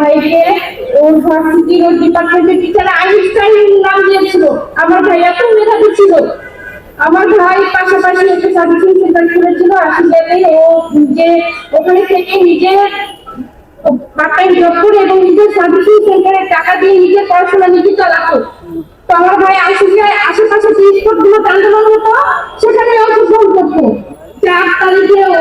ভাইকে ওর ভার্সিটির ওর ডিপার্টমেন্টের টিচার আইনস্টাইন নাম দিয়েছিল। আমার ভাই এত মেধাবী ছিল। আমার ভাই পাশাপাশি একটা সার্ভিসিং সেন্টার খুলেছিল। আসলে ও যে ওখানে থেকে নিজে পার্ট টাইম জব করে এবং নিজের সার্ভিসিং সেন্টারে টাকা দিয়ে নিজের পড়াশোনা নিজে চালাতো। তো আমার ভাই আশেপাশে আশেপাশে যে স্পোর্টগুলো আন্দোলন হতো সেখানে অংশগ্রহণ করতো চার তারিখে ও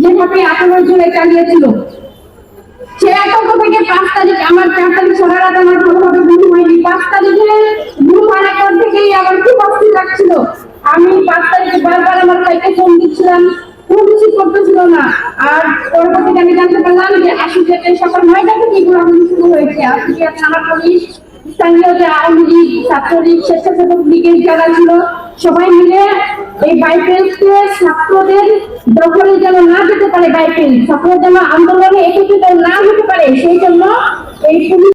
যেভাবে আতঙ্কের জন্য চালিয়েছিল। আতঙ্ক থেকে পাঁচ তারিখ, আমার চার তারিখ রাত আমার হয়নি। পাঁচ তারিখে পর থেকেই আমার খুব অস্থির লাগছিল। আমি পাঁচ তারিখে বারবার আমার ভাইকে ফোন দিচ্ছিলাম। কিছু করতেছিল না। আর আমি জানতে পারলাম যে আশুগেটে সকাল নয়টা থেকে ঘোরাঘুরি শুরু হয়েছে। থানা পুলিশ, স্থানীয় যে আওয়ামী লীগ স্বেচ্ছাসেবক লীগের যারা ছিল, সবাই মিলে এই বাইপেলকে ছাত্রদের দখলে যেন না যেতে পারে বাইপেল ছাত্রদের যেন আন্দোলনে একত্রিত না হতে পারে সেই জন্য এই পুলিশ